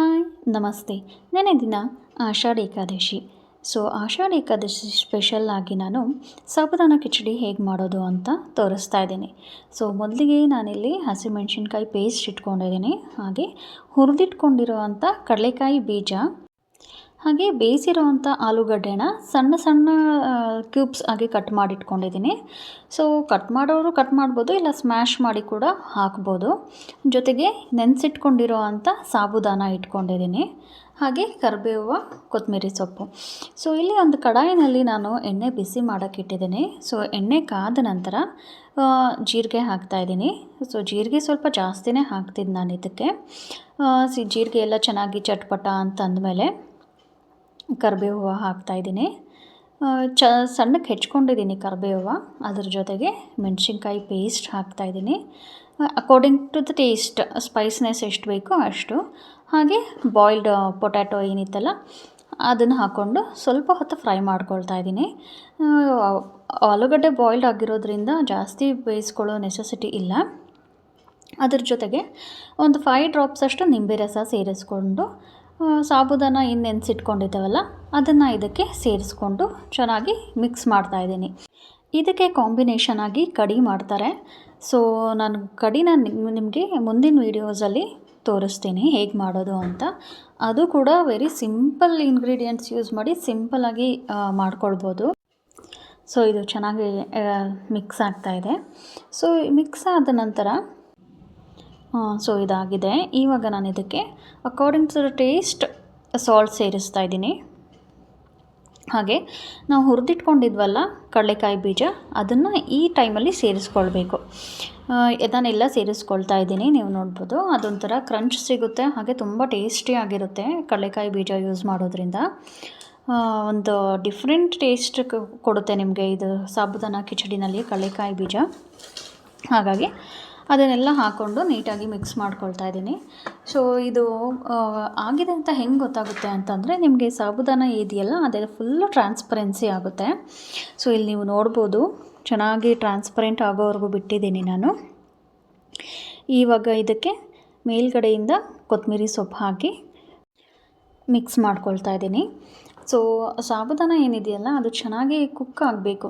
Hi, ನಮಸ್ತೆ. ನೆನೆ ದಿನ ಆಷಾಢ ಏಕಾದಶಿ. ಸೊ, ಆಷಾಢ ಏಕಾದಶಿ ಸ್ಪೆಷಲ್ ಆಗಿ ನಾನು ಸಾಬುದಾನ ಕಿಚಡಿ ಹೇಗೆ ಮಾಡೋದು ಅಂತ ತೋರಿಸ್ತಾ ಇದ್ದೀನಿ. ಸೊ, ಮೊದಲಿಗೆ ನಾನಿಲ್ಲಿ ಹಸಿಮೆಣ್ಸಿನ್ಕಾಯಿ ಪೇಸ್ಟ್ ಇಟ್ಕೊಂಡಿದ್ದೀನಿ. ಹಾಗೆ ಹುರಿದಿಟ್ಕೊಂಡಿರುವಂಥ ಕಡಲೆಕಾಯಿ ಬೀಜ ಹಾಗೆ ಬೇಯಿಸಿರೋವಂಥ ಆಲೂಗಡ್ಡೆನ ಸಣ್ಣ ಸಣ್ಣ ಕ್ಯೂಬ್ಸ್ ಆಗಿ ಕಟ್ ಮಾಡಿಟ್ಕೊಂಡಿದ್ದೀನಿ. ಸೊ ಕಟ್ ಮಾಡೋರು ಕಟ್ ಮಾಡ್ಬೋದು, ಇಲ್ಲ ಸ್ಮ್ಯಾಶ್ ಮಾಡಿ ಕೂಡ ಹಾಕ್ಬೋದು. ಜೊತೆಗೆ ನೆನೆಸಿಟ್ಕೊಂಡಿರೋ ಅಂಥ ಸಾಬುದಾನ ಇಟ್ಕೊಂಡಿದ್ದೀನಿ. ಹಾಗೆ ಕರಿಬೇವು ಕೊತ್ತಂಬರಿ ಸೊಪ್ಪು. ಸೊ ಇಲ್ಲಿ ಒಂದು ಕಡಾಯಿನಲ್ಲಿ ನಾನು ಎಣ್ಣೆ ಬಿಸಿ ಮಾಡೋಕ್ಕಿಟ್ಟಿದ್ದೀನಿ ಸೊ ಎಣ್ಣೆ ಕಾದ ನಂತರ ಜೀರಿಗೆ ಹಾಕ್ತಾಯಿದ್ದೀನಿ ಸೊ ಜೀರಿಗೆ ಸ್ವಲ್ಪ ಜಾಸ್ತಿನೇ ಹಾಕ್ತಿದ್ದು ನಾನು ಇದಕ್ಕೆ. ಸಿ, ಜೀರಿಗೆ ಎಲ್ಲ ಚೆನ್ನಾಗಿ ಚಟ್ಪಟ ಅಂತಂದಮೇಲೆ ಕರಿಬೇವು ಹಾಕ್ತಾಯಿದ್ದೀನಿ ಚ ಸಣ್ಣಕ್ಕೆ ಹೆಚ್ಕೊಂಡಿದ್ದೀನಿ ಕರಿಬೇವು ಅದ್ರ ಜೊತೆಗೆ ಮೆಣಸಿನ್ಕಾಯಿ ಪೇಸ್ಟ್ ಹಾಕ್ತಾಯಿದ್ದೀನಿ according to the taste spiciness ಎಷ್ಟು ಬೇಕೋ ಅಷ್ಟು. ಹಾಗೆ ಬಾಯ್ಲ್ಡ್ ಪೊಟ್ಯಾಟೊ ಏನಿತ್ತಲ್ಲ, ಅದನ್ನು ಹಾಕ್ಕೊಂಡು ಸ್ವಲ್ಪ ಹೊತ್ತು ಫ್ರೈ ಮಾಡ್ಕೊಳ್ತಾ ಇದ್ದೀನಿ. ಆಲೂಗಡ್ಡೆ ಬಾಯ್ಲ್ಡ್ ಆಗಿರೋದ್ರಿಂದ ಜಾಸ್ತಿ ಬೇಯಿಸ್ಕೊಳ್ಳೋ ನೆಸೆಸಿಟಿ ಇಲ್ಲ. ಅದ್ರ ಜೊತೆಗೆ ಒಂದು ಫೈವ್ ಡ್ರಾಪ್ಸ್ ಅಷ್ಟು ನಿಂಬೆ ರಸ ಸೇರಿಸ್ಕೊಂಡು ಸಾಬುದಾನ ಇನ್ನು ನೆನೆಸಿಟ್ಕೊಂಡಿದ್ದೇವಲ್ಲ ಅದನ್ನು ಇದಕ್ಕೆ ಸೇರಿಸ್ಕೊಂಡು ಚೆನ್ನಾಗಿ ಮಿಕ್ಸ್ ಮಾಡ್ತಾಯಿದ್ದೀನಿ ಇದಕ್ಕೆ ಕಾಂಬಿನೇಷನ್ ಆಗಿ ಕಡಿ ಮಾಡ್ತಾರೆ. ಸೊ ನಾನು ಕಡಿನ ನಿಮಗೆ ಮುಂದಿನ ವೀಡಿಯೋಸಲ್ಲಿ ತೋರಿಸ್ತೀನಿ ಹೇಗೆ ಮಾಡೋದು ಅಂತ. ಅದು ಕೂಡ ವೆರಿ ಸಿಂಪಲ್ ಇಂಗ್ರೀಡಿಯೆಂಟ್ಸ್ ಯೂಸ್ ಮಾಡಿ ಸಿಂಪಲ್ಲಾಗಿ ಮಾಡ್ಕೊಳ್ಬೋದು. ಸೊ ಇದು ಚೆನ್ನಾಗಿ ಮಿಕ್ಸ್ ಆಗ್ತಾಯಿದೆ ಸೊ ಮಿಕ್ಸ್ ಆದ ನಂತರ ಸೊ ಇದಾಗಿದೆ. ಇವಾಗ ನಾನು ಇದಕ್ಕೆ according to the taste salt ಸೇರಿಸ್ತಾ ಇದ್ದೀನಿ. ಹಾಗೆ, ನಾವು ಹುರಿದಿಟ್ಕೊಂಡಿದ್ವಲ್ಲ ಕಡಲೆಕಾಯಿ ಬೀಜ, ಅದನ್ನು ಈ ಟೈಮಲ್ಲಿ ಸೇರಿಸ್ಕೊಳ್ಬೇಕು. ಇದನ್ನೆಲ್ಲ ಸೇರಿಸ್ಕೊಳ್ತಾ ಇದ್ದೀನಿ, ನೀವು ನೋಡ್ಬೋದು. ಅದೊಂಥರ ಕ್ರಂಚ್ ಸಿಗುತ್ತೆ, ಹಾಗೆ ತುಂಬ ಟೇಸ್ಟಿಯಾಗಿರುತ್ತೆ ಕಡಲೆಕಾಯಿ ಬೀಜ ಯೂಸ್ ಮಾಡೋದ್ರಿಂದ. ಒಂದು ಡಿಫ್ರೆಂಟ್ ಟೇಸ್ಟ್ ಕೊಡುತ್ತೆ ನಿಮಗೆ ಇದು ಸಾಬುದಾನ ಕಿಚಡಿನಲ್ಲಿ ಕಡಲೆಕಾಯಿ ಬೀಜ. ಹಾಗಾಗಿ ಅದನ್ನೆಲ್ಲ ಹಾಕ್ಕೊಂಡು ನೀಟಾಗಿ ಮಿಕ್ಸ್ ಮಾಡ್ಕೊಳ್ತಾ ಇದ್ದೀನಿ. ಸೊ ಇದು ಆಗಿದೆ ಅಂತ ಹೆಂಗೆ ಗೊತ್ತಾಗುತ್ತೆ ಅಂತಂದರೆ ನಿಮಗೆ ಸಾಬುದಾನ ಇದೆಯಲ್ಲ, ಅದೆಲ್ಲ ಫುಲ್ಲು ಟ್ರಾನ್ಸ್ಪರೆನ್ಸಿ ಆಗುತ್ತೆ. ಸೊ ಇಲ್ಲಿ ನೀವು ನೋಡ್ಬೋದು, ಚೆನ್ನಾಗಿ ಟ್ರಾನ್ಸ್ಪರೆಂಟ್ ಆಗೋವರೆಗೂ ಬಿಟ್ಟಿದ್ದೀನಿ ನಾನು. ಇವಾಗ ಇದಕ್ಕೆ ಮೇಲ್ಗಡೆಯಿಂದ ಕೊತ್ತಂಬರಿ ಸೊಪ್ಪು ಹಾಕಿ ಮಿಕ್ಸ್ ಮಾಡ್ಕೊಳ್ತಾ ಇದ್ದೀನಿ. ಸೊ ಸಾಬುದಾನ ಏನಿದೆಯಲ್ಲ, ಅದು ಚೆನ್ನಾಗಿ ಕುಕ್ ಆಗಬೇಕು.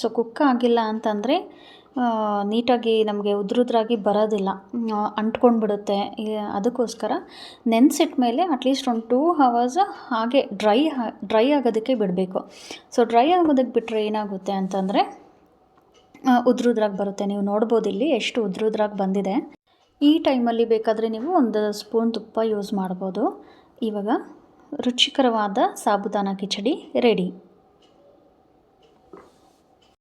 ಸೊ ಕುಕ್ ಆಗಿಲ್ಲ ಅಂತಂದರೆ ನೀಟಾಗಿ ನಮಗೆ ಉದ್ರುದ್ರಾಗಿ ಬರೋದಿಲ್ಲ. ಅಂಟ್ಕೊಂಡ್ಬಿಡುತ್ತೆ. ಅದಕ್ಕೋಸ್ಕರ ನೆನೆಸಿಟ್ಟ ಮೇಲೆ ಅಟ್ಲೀಸ್ಟ್ ಒಂದು ಟೂ ಹವರ್ಸ್ ಹಾಗೆ ಡ್ರೈ ಡ್ರೈ ಆಗೋದಕ್ಕೆ ಬಿಡಬೇಕು. ಸೊ ಡ್ರೈ ಆಗೋದಕ್ಕೆ ಬಿಟ್ಟರೆ ಏನಾಗುತ್ತೆ ಅಂತಂದರೆ ಉದ್ರುದ್ರಾಗಿ ಬರುತ್ತೆ. ನೀವು ನೋಡ್ಬೋದು ಇಲ್ಲಿ ಎಷ್ಟು ಉದ್ರುದ್ರಾಗಿ ಬಂದಿದೆ. ಈ ಟೈಮಲ್ಲಿ ಬೇಕಾದರೆ ನೀವು ಒಂದು ಸ್ಪೂನ್ ತುಪ್ಪ ಯೂಸ್ ಮಾಡ್ಬೋದು. ಇವಾಗ ರುಚಿಕರವಾದ ಸಾಬುದಾನ ಕಿಚಡಿ ರೆಡಿ